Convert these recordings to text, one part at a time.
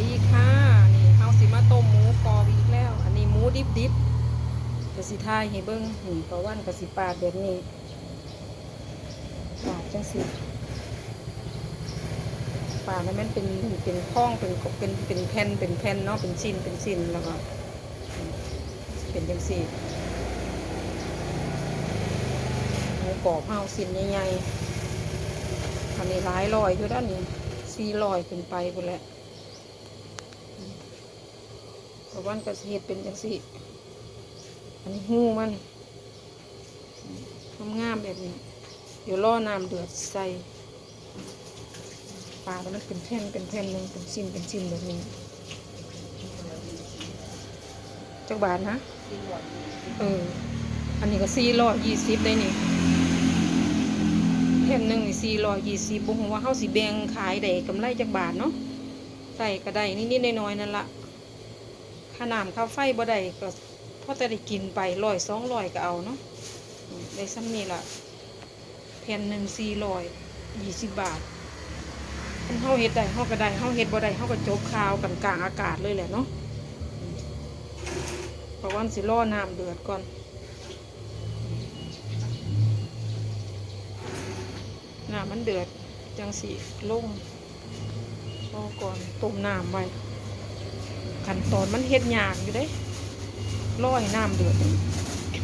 ดีค่ะ นี่เฮาสิมาต้มหมูกรอบอีกแล้ว อันนี้หมูดิบดิบๆกสิทายให้เบิ่งนี่ประวันกระสิปาดแบบนี้ปาดจังสิปาดแล้วมันเป็นเป็นข้องเป็นเป็นเป็นแผ่นเป็นแผ่นเนาะเป็นชิ้นเป็นชิ้นแล้วก็เป็นจังสิหมูกรอบเฮาชิ้นใหญ่ๆอันนี้หลายร้อยอยู่ด้านนี้สี่ร้อยเป็นไปหมดแหละ เพระวันกระเฮ็ดเป็นจังสี่ อันนี้หูมันทำงามแบบนี้ เดี๋ยวล่อน้ำเดือดใส่ปลาแล้วมันเป็นแผ่นเป็นแผ่นหนึ่งเป็นชิ้นเป็นชิ้นแบบนี้จักบาทนะเออ อันนี้ก็สี่ร้อยยี่สิบได้นี่แผ่นหนึ่งนี่สี่ร้อยยี่สิบบุ้งว่าเขาสิแบงขายได้กำไรจักบาทเนาะใส่ก็ได้นิดๆน้อยๆนั่นละ ค่าน้ำค่าไฟบ่ได้ก็พอแต่ได้กินไปร้อยสองร้อยก็เอาเนาะได้ซ้ำนี่ละแผ่นหนึ่งสี่ร้อยยี่สิบบาทคันเฮาเฮ็ดได้เฮาก็ได้เฮาเฮ็ดบ่ได้เฮาก็จบข่าวกันกลางอากาศเลยแหละเนาะเพราะวันสิรอน้ำเดือดก่อน น้ำมันเดือดจังสิลงรอก่อนต้มน้ำไว้ ขั้นตอนมันเฮ็ดยากอยู่เด้ร้อยน้ำเดือด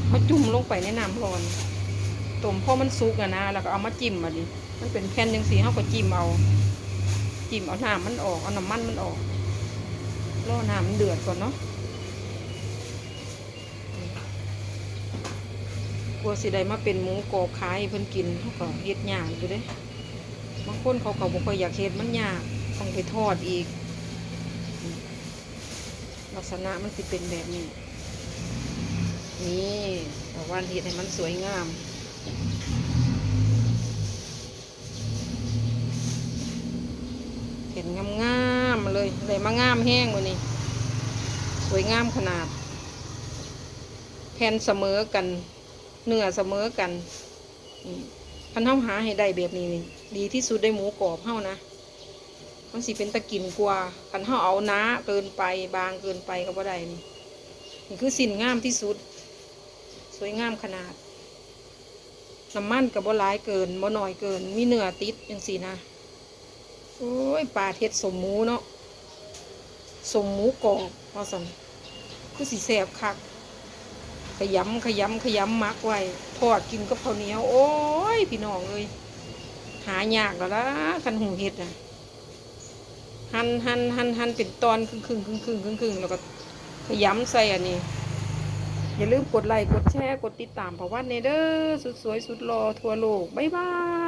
เขาจุ่มลงไปในน้ำร้อนต้มพอมันสุกอะนะแล้วก็เอามาจิ้มมาดิมันเป็นแผ่นยังสีเขาก็จิ้มเอา จิ้มเอาน้ำมันออกเอาน้ำมันมันออกรอน้ำมันเดือดก่อนเนาะกลัวสิได้มาเป็นหมูกรอบขายเพิ่นกินเขาก็เฮ็ดยากอยู่เด้บางคนเขาก็บ่ค่อยอยากเฮ็ดมันยากต้องไปทอดอีก ลักษณะมันสิเป็นแบบนี้ นี่แต่ว่าเห็ดให้มันสวยงามเห็นงามๆมาเลยเลยมางามแห้งวันนี้ สวยงามขนาด แผ่นเสมอกัน เนื้อเสมอกันอืมคันเท้าหาให้ได้แบบนี้นดีที่สุดได้หมูกรอบเท่านะ มันสิเป็นตะกินกว่าคันเฮาเอาหนาเกินไปบางเกินไปก็บ่ได้นี่นี่คือสินงามที่สุด สวยงามขนาดน้ำมันกับบ่หลายเกินบ่น้อยเกิน มีเนื้อติดจังซี่นะโอ้ยปลาเฮ็ดสมหมูเนาะสมหมูกรอบว่าซั่นคือสิแซ่บคัก ขยำขยำขยำมักไว้ทอดกินกับข้าวเหนียว โอ้ย พี่น้องเอ้ยหายากแล้วละคันหูเฮ็ดน่ะ หั่นหั่นหั่นหั่นเป็นตอนครึ่งครึ่งครึ่งครึ่งครึ่งครึ่งแล้วก็ขยำใส่อันนี้ อย่าลืมกดไลค์กดแชร์กดติดตามเพราะว่าเนเด้อสุดสวยสุดรอทั่วโลก บ๊ายบาย